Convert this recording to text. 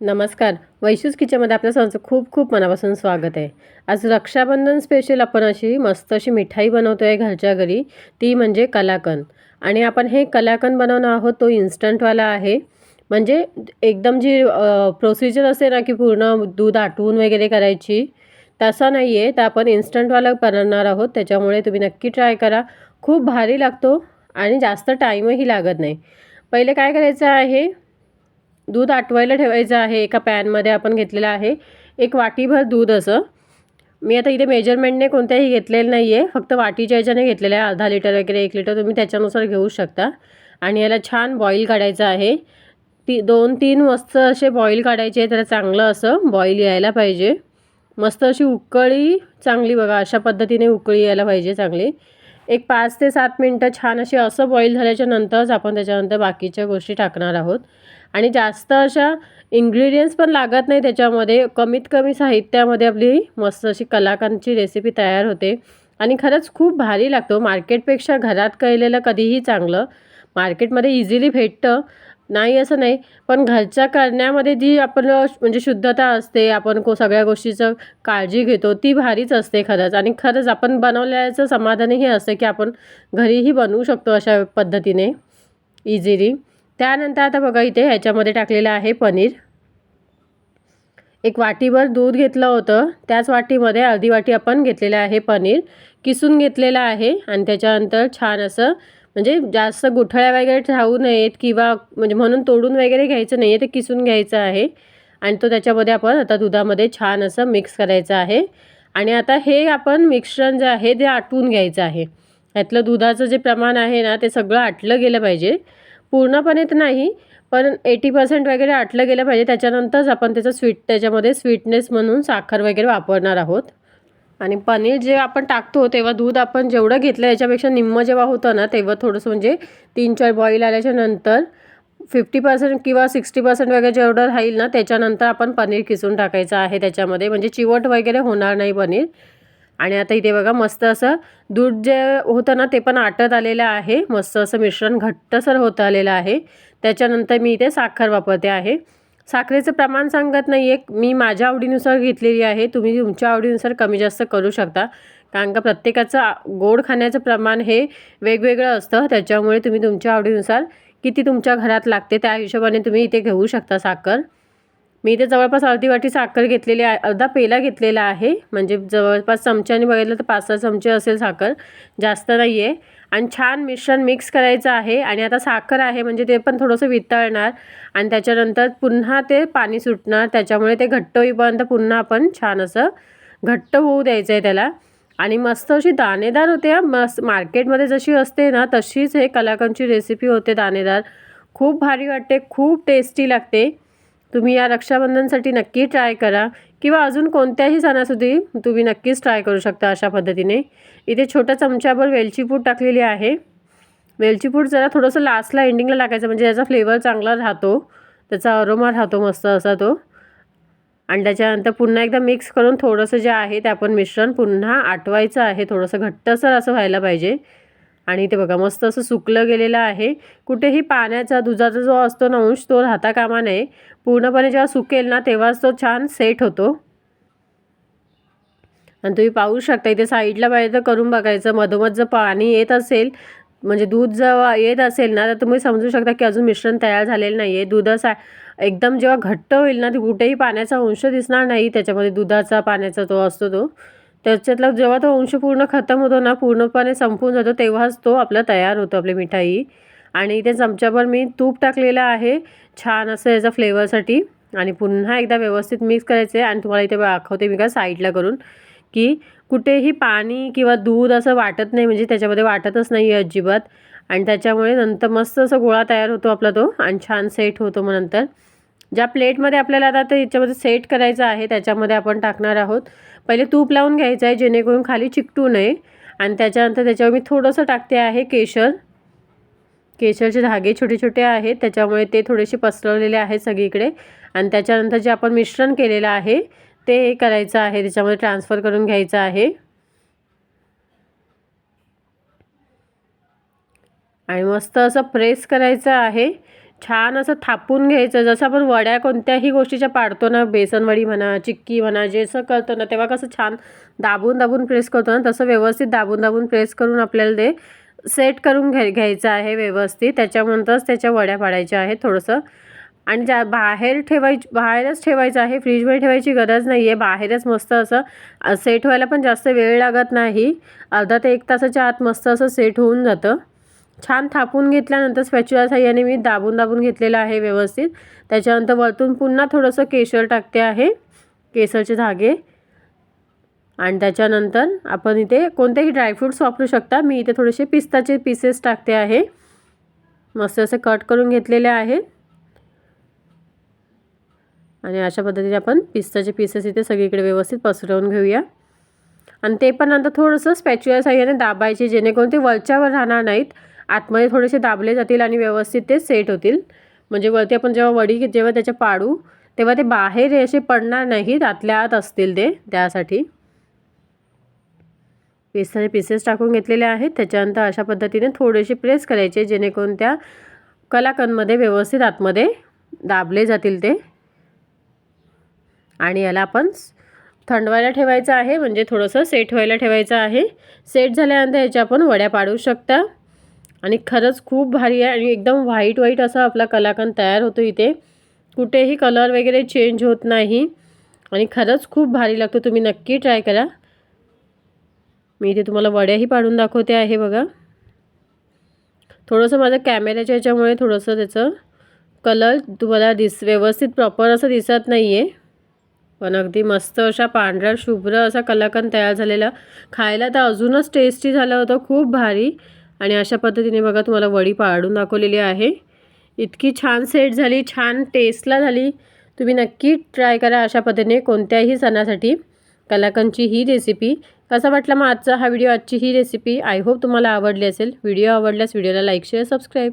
नमस्कार. वैशूज किचनमध्ये आपल्या सर्वांचं खूप खूप मनापासून स्वागत आहे. आज रक्षाबंधन स्पेशल आपण अशी मस्त अशी मिठाई बनवतो आहे घरच्या घरी. ती म्हणजे कलाकंद. आणि आपण हे कलाकंद बनवणार आहोत तो इन्स्टंटवाला आहे. म्हणजे एकदम जी प्रोसिजर असते ना की पूर्ण दूध आटवून वगैरे करायची तसा नाही आहे तर आपण इन्स्टंटवाला बनवणार आहोत. त्याच्यामुळे तुम्ही नक्की ट्राय करा. खूप भारी लागतो आणि जास्त टाईमही लागत नाही. पहिले काय करायचं आहे दूध आटवायला ठेवायचं आहे एका पॅनमध्ये आपण घेतलेलं आहे. एक वाटीभर दूध असं. मी आता इथे मेजरमेंटने कोणत्याही घेतलेलं नाही आहे फक्त वाटीच्या ह्याच्याने घेतलेलं आहे. अर्धा लिटर वगैरे एक लिटर तुम्ही त्याच्यानुसार घेऊ शकता. आणि याला छान बॉईल काढायचं आहे. ती दोन तीन मस्त असे बॉईल काढायचे त्याला चांगलं असं बॉईल यायला पाहिजे. मस्त अशी उकळी चांगली बघा. अशा पद्धतीने उकळी यायला पाहिजे चांगली. एक पाच ते सात मिनटं छान अशी असं बॉईल झाल्याच्या नंतरच आपण त्याच्यानंतर बाकीच्या गोष्टी टाकणार आहोत. आणि जास्त अशा इन्ग्रेडियंट्स पण लागत नाही त्याच्यामध्ये. कमीत कमी साहित्यामध्ये आपली मस्त अशी कलाकांची रेसिपी तयार होते. आणि खरंच खूप भारी लागतो. मार्केटपेक्षा घरात केलेलं कधीही चांगलं. मार्केटमध्ये इझिली भेटतं. नाही असं नाही. पण घरच्या करण्यामध्ये जी आपण म्हणजे शुद्धता असते आपण को सगळ्या गोष्टीचं काळजी घेतो ती भारीच असते खरंच. आणि खरंच आपण बनवल्याचं समाधानही असतं की आपण घरीही बनवू शकतो अशा पद्धतीने इझिली त्यानंतर आता बघा इथे ह्याच्यामध्ये टाकलेलं आहे पनीर. एक वाटीभर दूध घेतलं होतं. त्याच वाटीमध्ये अर्धी वाटी आपण घेतलेलं आहे पनीर. किसून घेतलेलं आहे आणि त्याच्यानंतर छान असं म्हणजे जास्त गुठळ्या वगैरे राहू नयेत किंवा म्हणजे म्हणून तोडून वगैरे घ्यायचं नाही आहे ते किसून घ्यायचं आहे. आणि तो त्याच्यामध्ये आपण आता दुधामध्ये छान असं मिक्स करायचं आहे. आणि आता हे आपण मिक्सचर जे आहे ते आटवून घ्यायचं आहे. यातलं दुधाचं जे प्रमाण आहे ना ते सगळं आटलं गेलं पाहिजे. पूर्णपणे तर नाही पण एटी पर्सेंट वगैरे आटलं गेलं पाहिजे. त्याच्यानंतरच आपण त्याचं स्वीट त्याच्यामध्ये स्वीटनेस म्हणून साखर वगैरे वापरणार आहोत. आणि पनीर जे आपण टाकतो तेव्हा दूध आपण जेवढं घेतलं याच्यापेक्षा निम्मं जेव्हा होतं ना तेव्हा थोडंसं म्हणजे तीन चार बॉईल आल्याच्यानंतर फिफ्टी पर्सेंट किंवा सिक्स्टी पर्सेंट वगैरे जेवढं राहील ना त्याच्यानंतर आपण पनीर किसून टाकायचं आहे त्याच्यामध्ये. म्हणजे चिवट वगैरे होणार नाही पनीर. आणि आता इथे बघा मस्त असं दूध जे होतं ना ते पण आटत आलेलं आहे. मस्त असं मिश्रण घट्टसर होत आलेलं आहे. त्याच्यानंतर मी इथे साखर वापरते आहे. साखरेचं प्रमाण सांगत नाही आहे मी माझ्या आवडीनुसार घेतलेली आहे. तुम्ही तुमच्या आवडीनुसार कमी जास्त करू शकता. कारण का प्रत्येकाचं गोड खाण्याचं प्रमाण हे वेगवेगळं असतं. त्याच्यामुळे तुम्ही तुमच्या आवडीनुसार किती तुमच्या घरात लागते त्या हिशोबाने तुम्ही इथे घेऊ शकता साखर. मी इथे जवळपास अर्धी वाटी साखर घेतलेली आहे अर्धा पेला घेतलेला आहे. म्हणजे जवळपास चमच्याने बघितलं तर पाच सहा चमचे असेल साखर. जास्त नाही आहे आणि छान मिश्रण मिक्स करायचं आहे. आणि आता साखर आहे म्हणजे ते पण थोडंसं वितळणार. आणि त्याच्यानंतर पुन्हा ते पाणी सुटणार. त्याच्यामुळे ते घट्ट होईपर्यंत पुन्हा आपण छान असं घट्ट होऊ द्यायचं आहे त्याला. आणि मस्त अशी दाणेदार होते मस्त मार्केटमध्ये जशी असते ना तशीच हे कलाकंदची रेसिपी होते दाणेदार. खूप भारी वाटते. खूप टेस्टी लागते. तुम्ही या रक्षाबंधनसाठी नक्की ट्राय करा. किंवा अजून कोणत्याही सणासुदी तुम्ही नक्कीच ट्राय करू शकता अशा पद्धतीने. इथे छोट्या चमच्याभर वेलची पूड टाकलेली आहे. वेलची पूड जरा थोडंसं लास्टला एंडिंगला टाकायचं म्हणजे याचा फ्लेवर चांगला राहतो. त्याचा अरोमा राहतो मस्त असा तो. आणि त्याच्यानंतर पुन्हा एकदा मिक्स करून थोडंसं जे आहे ते आपण मिश्रण पुन्हा आटवायचं आहे. थोडंसं घट्टसर असं व्हायला पाहिजे. आणि ते बघा मस्त असं सुकलं गेलेलं आहे. कुठेही पाण्याचा दुधाचा जो असतो ना अंश तो राहता कामा नये. पूर्णपणे जेव्हा सुकेल ना तेव्हाच तो छान सेट होतो. आणि तुम्ही पाहू शकता इथे साईडला पाहिजे तर करून बघायचं. मधोमध जर पाणी येत असेल म्हणजे दूध जेव्हा येत असेल ना तर तुम्ही समजू शकता की अजून मिश्रण तयार झालेलं नाही आहे दूध एकदम जेव्हा घट्ट होईल ना ते कुठेही पाण्याचा अंश दिसणार नाही. त्याच्यामध्ये दुधाचा पाण्याचा तो असतो तो. त्याच्यातला जेव्हा तो अंश पूर्ण खतम होतो ना पूर्णपणे संपून जातो तेव्हाच तो आपला तयार होतो आपली मिठाई. आणि इथे चमच्याभर मी तूप टाकलेलं आहे छान असं याचा फ्लेवरसाठी. आणि पुन्हा एकदा व्यवस्थित मिक्स करायचं आहे आणि तुम्हाला इथे दाखवते मी का साईडला करून की कुठेही पाणी किंवा दूध असं वाटत नाही म्हणजे त्याच्यामध्ये वाटतच नाही आहे अजिबात. आणि त्याच्यामुळे नंतर मस्त असं गोळा तयार होतो आपला तो आणि छान सेट होतो मग नंतर. ज्या प्लेटमध्ये आपल्याला आता ते याच्यामध्ये सेट करायचं आहे त्याच्यामध्ये आपण टाकणार आहोत. पहिले तूप लावून घ्यायचं आहे जेणेकरून खाली चिकटू नये. आणि त्याच्यानंतर त्याच्यावर मी थोडंसं टाकते आहे केशर. केशरचे धागे छोटे छोटे आहेत त्याच्यामुळे ते थोडेसे पसरवलेले आहेत सगळीकडे. आणि त्याच्यानंतर जे आपण मिश्रण केलेलं आहे ते हे करायचं आहे त्याच्यामध्ये ट्रान्सफर करून घ्यायचं आहे. आणि मस्त असं प्रेस करायचं आहे. छान असं थापून घ्यायचं. जसं आपण वड्या कोणत्याही गोष्टीच्या पाडतो ना बेसनवडी म्हणा चिक्की म्हणा जे असं करतो ना तेव्हा कसं छान दाबून दाबून प्रेस करतो ना तसं व्यवस्थित दाबून दाबून प्रेस करून आपल्याला ते सेट करून घ्याय घ्यायचं आहे व्यवस्थित. त्याच्यानंतरच त्याच्या वड्या पाडायच्या आहेत थोडंसं. आणि ज्या बाहेर ठेवायची बाहेरच ठेवायचं आहे फ्रीजमध्ये ठेवायची गरज नाही आहे बाहेरच मस्त असं सेट व्हायला पण जास्त वेळ लागत नाही. अर्धा ते एक तासाच्या आत मस्त असं सेट होऊन जातं. छान थापून घेतल्यानंतर स्पॅच्युला साह्याने मी दाबून दाबून घेतलेलं आहे व्यवस्थित. त्याच्यानंतर वरतून पुन्हा थोडंसं केशर टाकते आहे केसरचे धागे. आणि त्याच्यानंतर आपण इथे कोणतेही ड्रायफ्रूट्स वापरू शकता. मी इथे थोडेसे पिस्ताचे पीसेस टाकते आहे. मस्त असे कट करून घेतलेले आहेत आणि अशा पद्धतीने आपण पिस्ताचे पीसेस इथे सगळीकडे व्यवस्थित पसरवून घेऊया. आणि ते पण नंतर थोडंसं स्पॅच्युअर साह्याने दाबायचे जेणेकरून ते वरच्यावर राहणार नाहीत. आतमध्ये थोडेसे दाबले जातील आणि व्यवस्थित ते सेट होतील. म्हणजे वरती आपण जेव्हा वडी जेव्हा त्याच्या पाडू तेव्हा ते बाहेर असे पडणार नाहीत आतल्या आत असतील ते त्यासाठी. पिस्ताचे पीसेस टाकून घेतलेले आहेत. त्याच्यानंतर अशा पद्धतीने थोडेसे प्रेस करायचे जेणेकरून त्या कलाकंदमध्ये व्यवस्थित आतमध्ये दाबले जातील ते. आणि याला आपण थंडवायला ठेवायचं आहे. म्हणजे थोडंसं सेट व्हायला ठेवायचं आहे. सेट झाल्यानंतर याच्या आपण वड्या पाडू शकता. आणि खरंच खूप भारी आहे आणि एकदम व्हाईट व्हाईट असा आपला कलाकंद तयार होतो इथे. कुठेही कलर वगैरे चेंज होत नाही. आणि खरंच खूप भारी लागतो. तुम्ही नक्की ट्राय करा. मी इथे तुम्हाला वड्याही पाडून दाखवते आहे बघा. थोडंसं माझं कॅमेऱ्याच्या याच्यामुळे थोडंसं त्याचं कलर तुम्हाला दिस व्यवस्थित प्रॉपर असं दिसत नाही आहे पण अगदी मस्त अशा पांढऱ्या शुभ्र असा कलाकंद तयार झालेला. खायला तर अजूनच टेस्टी झालं होतं. खूप भारी. आणि अशा पद्धतीने बघा तुम्हाला वडी पाडून दाखवलेली आहे. इतकी छान सेट झाली छान टेस्टला झाली. तुम्ही नक्की ट्राय करा अशा पद्धतीने कोणत्याही सणासाठी. कलाकंदची ही रेसिपी कसा वाटला मग आजचा हा व्हिडिओ आजची ही रेसिपी आय होप तुम्हाला आवडली असेल. व्हिडिओ आवडल्यास व्हिडिओला लाईक शेअर सबस्क्राईब